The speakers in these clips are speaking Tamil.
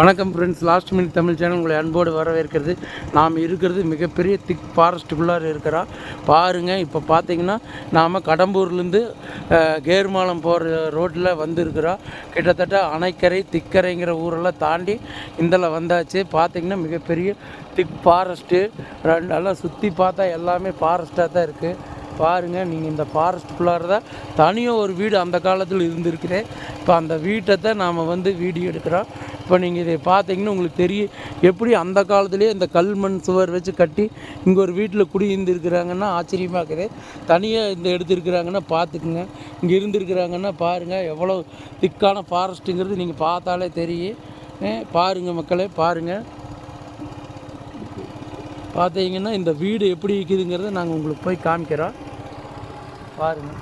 வணக்கம் friends last minute Tamil channel உங்களை அன்போடு வரவேற்கிறது. நாம் இருக்கிறது மிகப்பெரிய திக் ஃபாரஸ்ட்டுக்குள்ளார இருக்கிறோம் பாருங்கள் இப்போ பார்த்தீங்கன்னா நாம் கடம்பூர்லேருந்து கேர்மாலம் போகிற ரோட்டில் வந்திருக்கிறோம். கிட்டத்தட்ட அணைக்கரை திக்கரைங்கிற ஊரெல்லாம் தாண்டி இதில் வந்தாச்சு. பார்த்தீங்கன்னா மிகப்பெரிய திக் ஃபாரஸ்ட்டு ரெண்டெல்லாம் சுற்றி பார்த்தா எல்லாமே ஃபாரஸ்ட்டாக தான் இருக்குது பாருங்கள் நீங்கள் இந்த ஃபாரஸ்ட்டுக்குள்ளார தான் தனியாக ஒரு வீடு அந்த காலத்தில் இருந்திருக்கிறேன். இப்போ அந்த வீட்டை தான் நாம் வந்து வீடியோ எடுக்கிறோம். இப்போ நீங்கள் இதை பார்த்தீங்கன்னா உங்களுக்கு தெரியும் எப்படி அந்த காலத்துலேயே இந்த கல் மண் சுவர் வச்சு கட்டி இங்கே ஒரு வீட்டில் குடியிருந்துருக்கிறாங்கன்னா ஆச்சரியமாக இருக்குது. தனியாக இந்த எடுத்துருக்குறாங்கன்னா பார்த்துக்குங்க. இங்கே இருந்துருக்குறாங்கன்னா பாருங்கள் எவ்வளோ திக்கான ஃபாரஸ்ட்டுங்கிறது நீங்கள் பார்த்தாலே தெரியும். பாருங்கள் மக்களே பாருங்கள் பார்த்தீங்கன்னா இந்த வீடு எப்படி இருக்குதுங்கிறத நாங்கள் உங்களுக்கு போய் காமிக்கிறோம். பாருங்கள்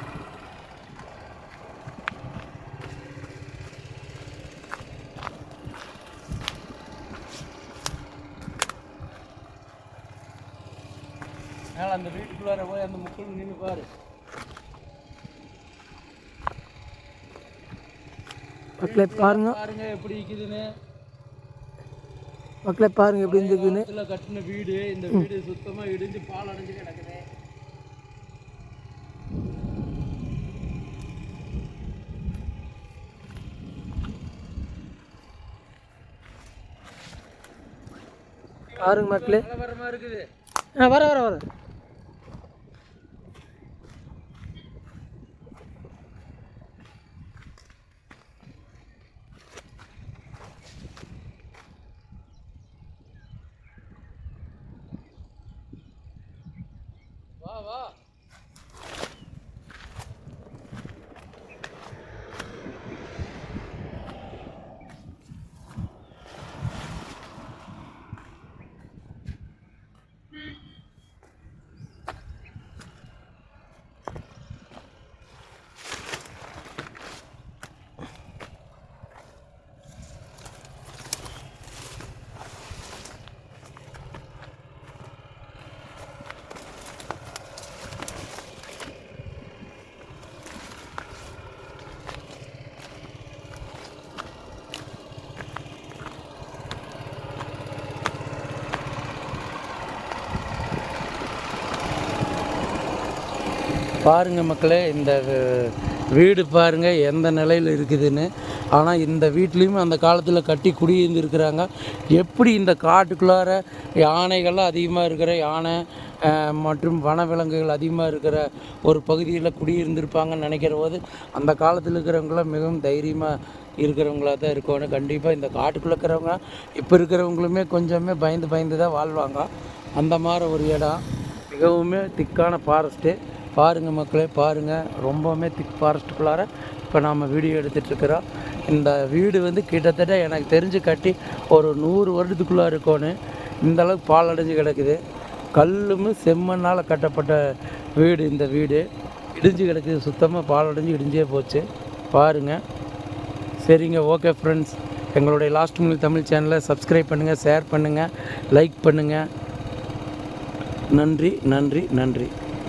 மேலே அந்த வீட்டுக்குள்ளார போய் அந்த முக்குள் நின்று பாரு. மக்களே பாருங்க. பாருங்க எப்படி இருக்குதுன்னு. மக்களே பாருங்க எப்படி இருந்துக்குன்னு. காலத்துல கட்டின வீடு இந்த வீடு சுத்தமா இடிஞ்சு பால் அடைஞ்சு கிடக்குது. பாருங்க மக்களே. ஆ வர வர வர. Fahrer பாருங்கள் மக்களே இந்த வீடு பாருங்கள் எந்த நிலையில் இருக்குதுன்னு. ஆனால் இந்த வீட்லேயும் அந்த காலத்தில் கட்டி குடியிருந்துருக்கிறாங்க. எப்படி இந்த காட்டுக்குள்ளார யானைகள்லாம் அதிகமாக இருக்கிற யானை மற்றும் வனவிலங்குகள் அதிகமாக இருக்கிற ஒரு பகுதியில் குடியிருந்திருப்பாங்கன்னு நினைக்கிற போது அந்த காலத்தில் இருக்கிறவங்களாம் மிகவும் தைரியமாக இருக்கிறவங்களா தான் இருக்கணும். கண்டிப்பாக இந்த காட்டுக்குள்ளே இருக்கிறவங்க இப்போ இருக்கிறவங்களுமே கொஞ்சமே பயந்து பயந்து தான் வாழ்வாங்க. அந்த மாதிரி ஒரு இடம் மிகவும் திக்கான ஃபாரஸ்ட்டு பாருங்கள் மக்களே பாருங்கள் ரொம்பவுமே திக் ஃபாரஸ்ட்டுக்குள்ளார இப்போ நாம் வீடியோ எடுத்துகிட்ருக்குறோம் இந்த வீடு வந்து கிட்டத்தட்ட எனக்கு தெரிஞ்சு கட்டி ஒரு நூறு வருடத்துக்குள்ளே இருக்கோன்னு இந்த அளவுக்கு பால் அடைஞ்சு கிடக்குது. கல்லும் செம்மண்ணால் கட்டப்பட்ட வீடு இந்த வீடு. இடிஞ்சு கிடக்குது. சுத்தமாக பால் அடைஞ்சு இடிஞ்சே போச்சு. பாருங்கள் சரிங்க ஓகே ஃப்ரெண்ட்ஸ் எங்களுடைய லாஸ்ட் மில் தமிழ் சேனலை சப்ஸ்கிரைப் பண்ணுங்கள் ஷேர் பண்ணுங்கள் லைக் பண்ணுங்கள் நன்றி நன்றி நன்றி.